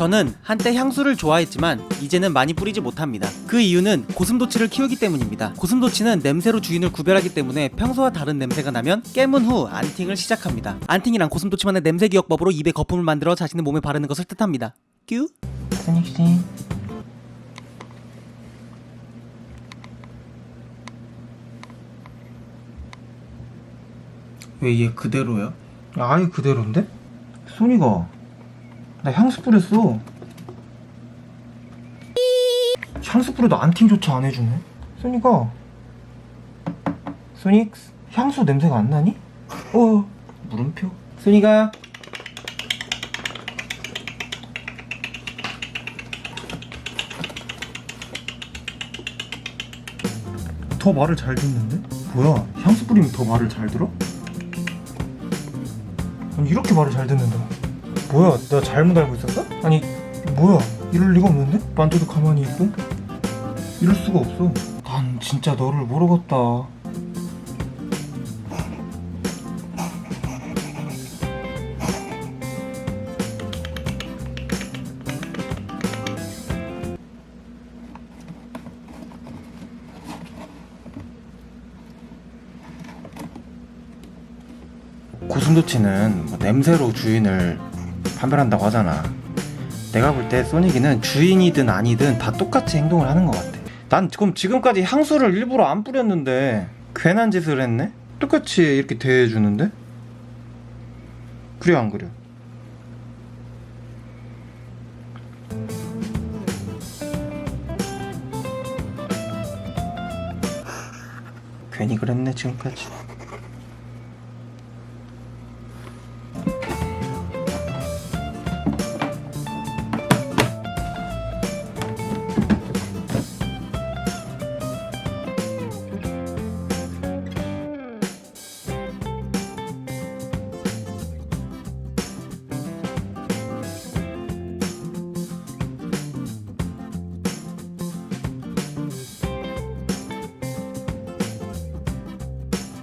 저는 한때 향수를 좋아했지만 이제는 많이 뿌리지 못합니다. 그 이유는 고슴도치를 키우기 때문입니다. 고슴도치는 냄새로 주인을 구별하기 때문에 평소와 다른 냄새가 나면 깨문 후 안팅을 시작합니다. 안팅이란 고슴도치만의 냄새 기억법으로 입에 거품을 만들어 자신의 몸에 바르는 것을 뜻합니다. 뀨? 스닉씨 왜 얘 그대로야? 아예 그대로인데? 소니가 나 향수 뿌렸어 향수 뿌려도 안팅조차 안 해주네 소니가 소닉스 향수 냄새가 안 나니? 어 물음표 소니가 더 말을 잘 듣는데? 뭐야 향수 뿌리면 더 말을 잘 들어? 아니 이렇게 말을 잘 듣는다 뭐야? 내가 잘못 알고 있었어? 아니 뭐야? 이럴 리가 없는데? 만져도 가만히 있고? 이럴 수가 없어. 난 진짜 너를 모르겠다. 고슴도치는 뭐 냄새로 주인을 판별한다고 하잖아. 내가 볼 때 소닉이는 주인이든 아니든 다 똑같이 행동을 하는 것 같아. 난 지금 지금까지 향수를 일부러 안 뿌렸는데 괜한 짓을 했네. 똑같이 이렇게 대해주는데? 그래 안 그래? 괜히 그랬네 지금까지.